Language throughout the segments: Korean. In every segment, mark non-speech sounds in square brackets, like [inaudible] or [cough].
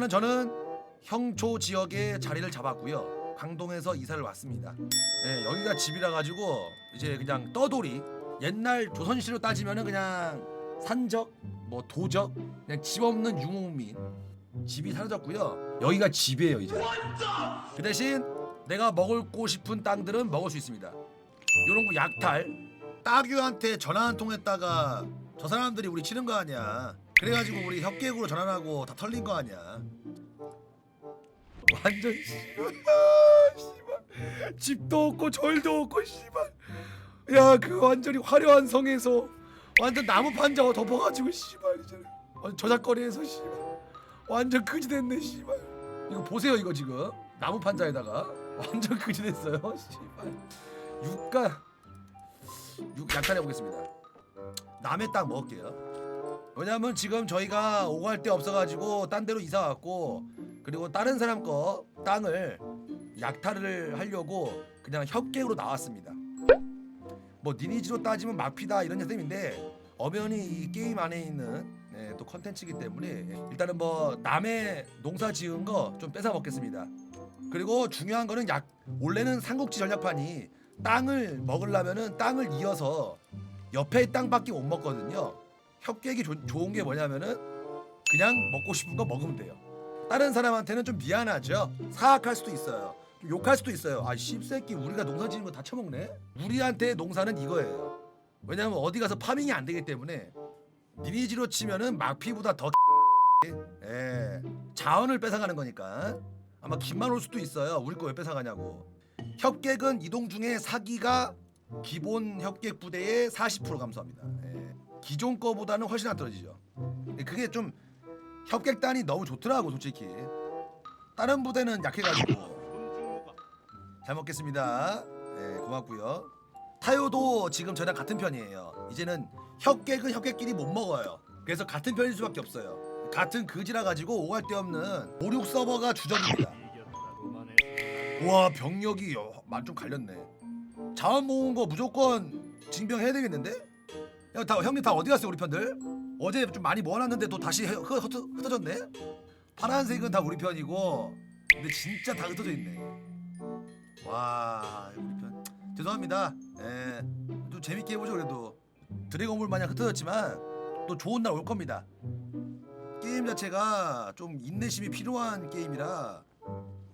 일단은 저는 형초 지역에 자리를 잡았고요. 강동에서 이사를 왔습니다. 예, 여기가 집이라 가지고 이제 그냥 떠돌이 옛날 조선시로 따지면은 그냥 산적 뭐 도적 그냥 집 없는 유목민 집이 사라졌고요. 여기가 집이에요 이제. 그 대신 내가 먹고 싶은 땅들은 먹을 수 있습니다. 요런 거 약탈 따규한테 전화 한 통 했다가 저 사람들이 우리 치는 거 아니야. 그래가지고 우리 협객으로 전환하고 다 털린 거 아니야. 완전 씨발 씨발. 집도 없고 절도 없고 씨발. 야 그 완전히 화려한 성에서 완전 나무 판자가 덮어가지고 씨발 이제. 저작거리에서 씨발. 완전 그지 됐네 씨발. 이거 보세요 이거 지금. 나무 판자에다가. 완전 그지 됐어요 씨발. 육가 육 약탈해 보겠습니다. 남의 땅 먹을게요 왜냐면 지금 저희가 오갈 데 없어가지고 딴 데로 이사 왔고 그리고 다른 사람 거 땅을 약탈을 하려고 그냥 협객으로 나왔습니다. 뭐 니니지로 따지면 마피다 이런 셈인데 엄연히 이 게임 안에 있는 네, 또 컨텐츠이기 때문에 일단은 뭐 남의 농사 지은 거 좀 뺏어 먹겠습니다. 그리고 중요한 거는 약 원래는 삼국지 전략판이 땅을 먹으려면은 땅을 이어서 옆에 땅밖에 못 먹거든요. 협객이 조- 좋은 게 뭐냐면은 그냥 먹고 싶은 거 먹으면 돼요. 다른 사람한테는 좀 미안하죠. 사악할 수도 있어요. 좀 욕할 수도 있어요. 아 씹새끼 우리가 농사 지은 거다 처먹네. 우리한테 농사는 이거예요. 왜냐면 어디 가서 파밍이 안 되기 때문에 니니지로 치면은 마피보다 더 [laughs] 예. 자원을 뺏어가는 거니까 아마 김만 올 수도 있어요. 우리 거 왜 뺏어가냐고. 협객은 이동 중에 사기가 기본 협객 부대의 40% 감소합니다. 예. 기존 거보다는 훨씬 안 떨어지죠. 예, 그게 좀 협객단이 너무 좋더라고 솔직히. 다른 부대는 약해가지고. 잘 먹겠습니다. 예, 고맙고요. 타요도 지금 저랑 같은 편이에요. 이제는 협객은 협객끼리 못 먹어요. 그래서 같은 편일 수밖에 없어요. 같은 그지라 가지고 오갈 데 없는 5, 6 서버가 주적입니다. 와 병력이 만 좀 갈렸네. 자원 모은 거 무조건 징병 해야 되겠는데? 야, 다 형님 다 어디 갔어요 우리 편들? 어제 좀 많이 모아놨는데 또 다시 흩, 흩, 흩어졌네? 파란색은 다 우리 편이고 근데 진짜 다 흩어져 있네. 와 우리 편 죄송합니다. 예, 좀 재밌게 해보죠 그래도 드래곤볼 마냥 흩어졌지만 또 좋은 날 올 겁니다. 게임 자체가 좀 인내심이 필요한 게임이라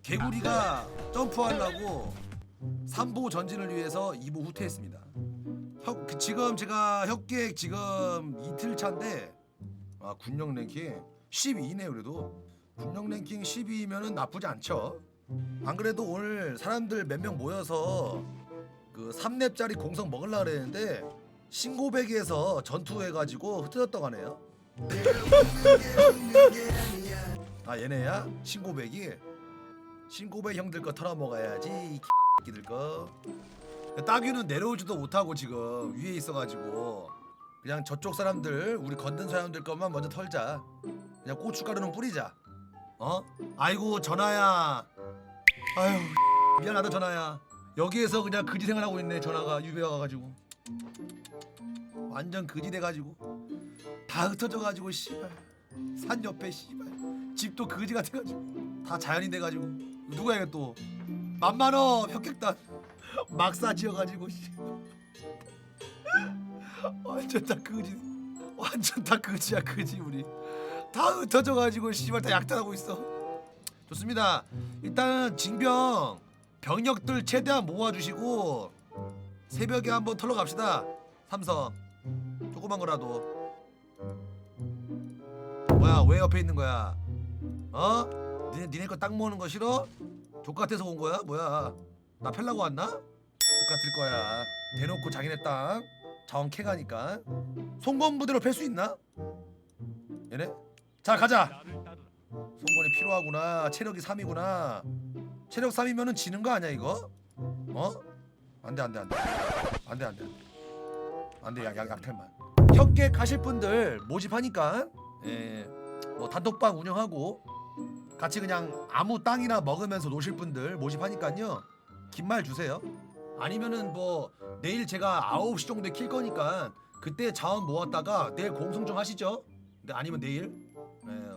개구리가 점프하려고 3부 전진을 위해서 2부 후퇴했습니다. 혁, 그 지금 제가 협객 지금 이틀 차인데 아 군령 랭킹 12네요 그래도 군령 랭킹 12면은 나쁘지 않죠. 안 그래도 오늘 사람들 몇 명 모여서 그 3렙짜리 공성 먹으려 그랬는데 신고백에서 전투해가지고 흩어졌다고 하네요. 아 얘네야 신고백이 신고백 형들 거 털어 먹어야지 이 새끼들 거. 따규는 내려오지도 못하고 지금 위에 있어가지고 그냥 저쪽 사람들 우리 건든 사람들 것만 먼저 털자. 그냥 고춧가루는 뿌리자. 어? 아이고 전화야. 아유 [laughs] 미안하다 전화야. 여기에서 그냥 그지 생활하고 있네 전화가 유배 와가지고 완전 그지 돼가지고 다 흩어져가지고 씨발 산 옆에 씨발 집도 그지 같아가지고 다 자연이 돼가지고 누가 이게 또 만만어 협객단 [laughs] 막사 지어가지고 씨. [laughs] 완전 다 그지 완전 다 그지야 그지 우리. 다 흩어져가지고 씨발 다 약탈하고 있어. 좋습니다. 일단 징병 병력들 최대한 모아주시고 새벽에 한번 털러 갑시다. 삼성. 조그만 거라도. 뭐야 왜 옆에 있는 거야? 어? 니네, 니네 거땅 모으는 거 싫어? 족같아서 온 거야? 뭐야 나 펠라고 왔나? 족 같을 거야 대놓고 자기네 땅 자원 캐가니까 송건부대로 팰 수 있나? 얘네? 자 가자 송건이 필요하구나 체력이 3이구나 체력 3이면은 지는 거 아니야 이거? 어? 안돼 안돼 안돼 안돼 안돼 안돼 약, 약, 약탈만 협계 가실 분들 모집하니까 예, 뭐 단톡방 운영하고 같이 그냥 아무 땅이나 먹으면서 노실 분들 모집하니까요 긴 말 주세요 아니면은 뭐 내일 제가 9시 정도에 킬 거니까 그때 자원 모았다가 내일 공성 좀 하시죠 근데 아니면 내일 예.